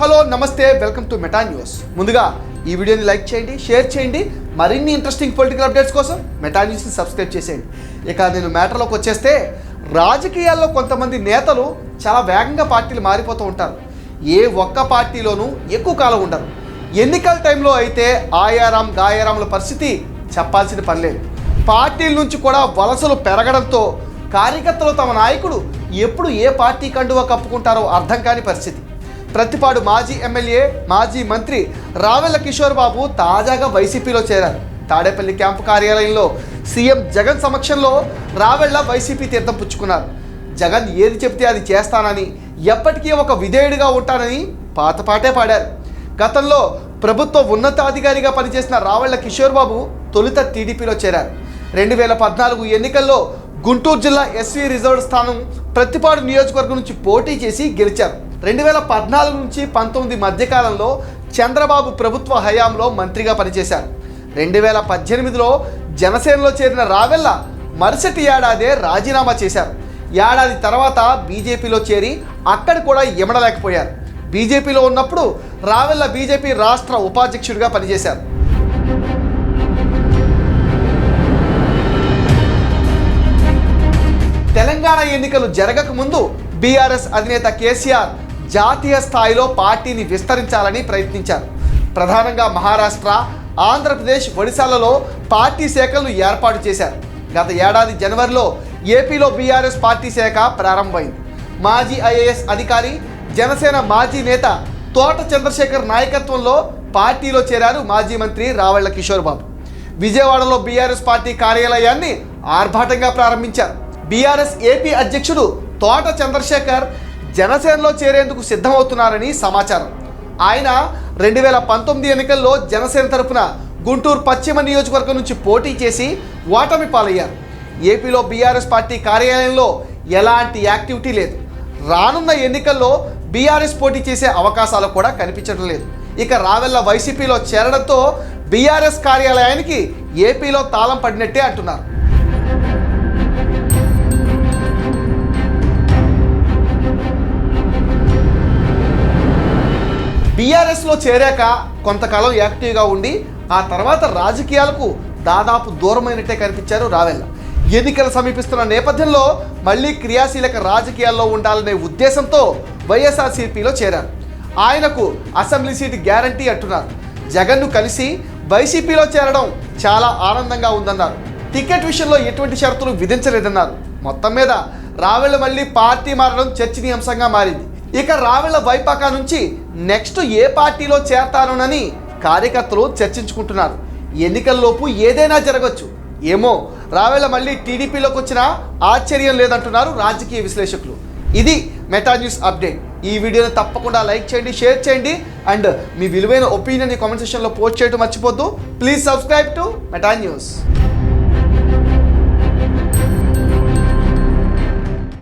Hello నమస్తే welcome to Meta news. ముందుగా ఈ వీడియోని లైక్ చేయండి షేర్ చేయండి. మరిన్ని ఇంట్రెస్టింగ్ పొలిటికల్ అప్డేట్స్ కోసం మెటా న్యూస్ని సబ్స్క్రైబ్ చేసేయండి. ఇక నేను మ్యాటర్లోకి వచ్చేస్తే రాజకీయాల్లో కొంతమంది నేతలు చాలా వేగంగా పార్టీలు మారిపోతూ ఉంటారు. ఏ ఒక్క పార్టీలోనూ ఎక్కువ కాలం ఉండరు. ఎన్నికల టైంలో అయితే ఆయారాం గాయారాముల పరిస్థితి చెప్పాల్సిన పని లేదు. పార్టీల నుంచి కూడా వలసలు పెరగడంతో కార్యకర్తలు తమ నాయకుడు ఎప్పుడు ఏ పార్టీ కండువా కప్పుకుంటారో అర్థం కాని పరిస్థితి. ప్రతిపాడు మాజీ ఎమ్మెల్యే మాజీ మంత్రి రావెల కిషోర్ బాబు తాజాగా వైసీపీలో చేరారు. తాడేపల్లి క్యాంపు కార్యాలయంలో సీఎం జగన్ సమక్షంలో రావెళ్ళ వైసీపీ తీర్థం పుచ్చుకున్నారు. జగన్ ఏది చెప్తే అది చేస్తానని ఎప్పటికీ ఒక విధేయుడిగా ఉంటానని పాతపాటే పాడారు. గతంలో ప్రభుత్వ ఉన్నతాధికారిగా పనిచేసిన రావెళ్ళ కిషోర్ బాబు తొలుత టీడీపీలో చేరారు. రెండు వేల పద్నాలుగు ఎన్నికల్లో గుంటూరు జిల్లా ఎస్వీ రిజర్వ్ స్థానం ప్రతిపాడు నియోజకవర్గం నుంచి పోటీ చేసి గెలిచారు. రెండు వేల పద్నాలుగు నుంచి పంతొమ్మిది మధ్యకాలంలో చంద్రబాబు ప్రభుత్వ హయాంలో మంత్రిగా పనిచేశారు. రెండు వేల పద్దెనిమిదిలో జనసేనలో చేరిన రావెల్ల మరుసటి ఏడాదే రాజీనామా చేశారు. ఏడాది తర్వాత బీజేపీలో చేరి అక్కడ కూడా ఇమడలేకపోయారు. బీజేపీలో ఉన్నప్పుడు రావెల్ల బీజేపీ రాష్ట్ర ఉపాధ్యక్షుడిగా పనిచేశారు. తెలంగాణ ఎన్నికలు జరగకముందు బీఆర్ఎస్ అధినేత కేసీఆర్ జాతీయ స్థాయిలో పార్టీని విస్తరించాలని ప్రయత్నించారు. ప్రధానంగా మహారాష్ట్ర ఆంధ్రప్రదేశ్ ఒడిశాలలో పార్టీ శాఖలను ఏర్పాటు చేశారు. గత ఏడాది జనవరిలో ఏపీలో బీఆర్ఎస్ పార్టీ శాఖ ప్రారంభమైంది. మాజీ ఐఏఎస్ అధికారి జనసేన మాజీ నేత తోట చంద్రశేఖర్ నాయకత్వంలో పార్టీలో చేరారు మాజీ మంత్రి రావెళ్ళ కిషోర్ బాబు. విజయవాడలో బీఆర్ఎస్ పార్టీ కార్యాలయాన్ని ఆర్భాటంగా ప్రారంభించారు. బీఆర్ఎస్ ఏపీ అధ్యక్షుడు తోట చంద్రశేఖర్ జనసేనలో చేరేందుకు సిద్ధమవుతున్నారని సమాచారం. ఆయన రెండు వేల పంతొమ్మిది ఎన్నికల్లో జనసేన తరఫున గుంటూరు పశ్చిమ నియోజకవర్గం నుంచి పోటీ చేసి ఓటమి పాలయ్యారు. ఏపీలో బీఆర్ఎస్ పార్టీ కార్యాలయంలో ఎలాంటి యాక్టివిటీ లేదు. రానున్న ఎన్నికల్లో బీఆర్ఎస్ పోటీ చేసే అవకాశాలు కూడా కనిపించడం లేదు. ఇక రావెల్ల వైసీపీలో చేరడంతో బీఆర్ఎస్ కార్యాలయానికి ఏపీలో తాళం పడినట్టే అంటున్నారు. టీఆర్ఎస్లో చేరాక కొంతకాలం యాక్టివ్గా ఉండి ఆ తర్వాత రాజకీయాలకు దాదాపు దూరమైనట్టే కనిపించారు రావెల్ల. ఎన్నికలు సమీపిస్తున్న నేపథ్యంలో మళ్ళీ క్రియాశీలక రాజకీయాల్లో ఉండాలనే ఉద్దేశంతో వైఎస్ఆర్సీపీలో చేరారు. ఆయనకు అసెంబ్లీ సీటు గ్యారంటీ అంటున్నారు. జగన్ను కలిసి వైసీపీలో చేరడం చాలా ఆనందంగా ఉందన్నారు. టికెట్ విషయంలో ఎటువంటి షరతులు విధించలేదన్నారు. మొత్తం మీద రావెళ్ళ మళ్ళీ పార్టీ మారడం చర్చనీయాంశంగా మారింది. ఇక రావెళ్ళ వైపాక నుంచి నెక్స్ట్ ఏ పార్టీలో చేరతానోనని కార్యకర్తలు చర్చించుకుంటున్నారు. ఎన్నికల్లోపు ఏదైనా జరగచ్చు. ఏమో రావెళ్ళ మళ్ళీ టీడీపీలోకి వచ్చినా ఆశ్చర్యం లేదంటున్నారు రాజకీయ విశ్లేషకులు. ఇది మెటా న్యూస్ అప్డేట్. ఈ వీడియోని తప్పకుండా లైక్ చేయండి షేర్ చేయండి అండ్ మీ విలువైన ఒపీనియన్ కామెంట్ సెక్షన్లో పోస్ట్ చేయడం మర్చిపోద్దు. Please subscribe to Meta news.